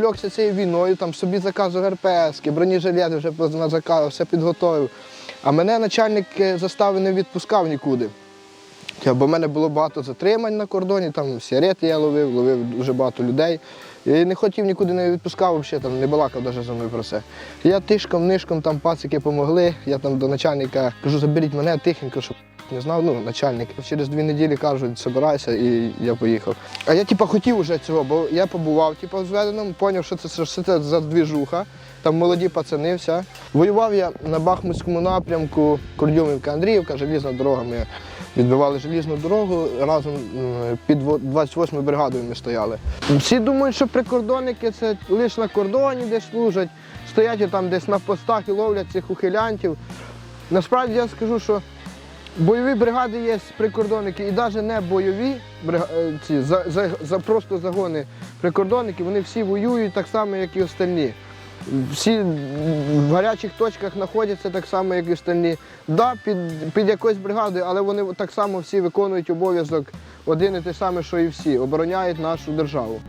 увлекся цією війною, там собі заказував РПС, бронежилети вже заказував, все підготовив. А мене начальник е, застави не відпускав нікуди. Бо в мене було багато затримань на кордоні, там сигарети я ловив, ловив дуже багато людей. І не хотів нікуди не відпускав, взагалі, там не балакав навіть за мною про це. Я тишком, нишком, там пацики помогли. Я там до начальника кажу, заберіть мене тихенько, щоб не знав, ну, начальник. Через дві неділі кажуть, збирайся, і я поїхав. А я типа хотів уже цього, бо я побував типа, в зведеному, зрозумів, що це, що це за двіжуха. Там молоді пацани, все. Воював я на Бахмутському напрямку, Кордюмівка, Андріївка, желізна дорога. Ми відбивали желізну дорогу разом під во- 28 бригадою ми стояли. Всі думають, що прикордонники це лише на кордоні десь служать, стоять там десь на постах і ловлять цих ухилянтів. Насправді я скажу, що бойові бригади є прикордонники, і навіть не бойові е, ці за, за, за просто загони прикордонників, вони всі воюють так само, як і остальні. Всі в гарячих точках знаходяться так само, як і остальні. Да, під, під якоюсь бригадою, але вони так само всі виконують обов'язок один і той самий, що і всі, обороняють нашу державу.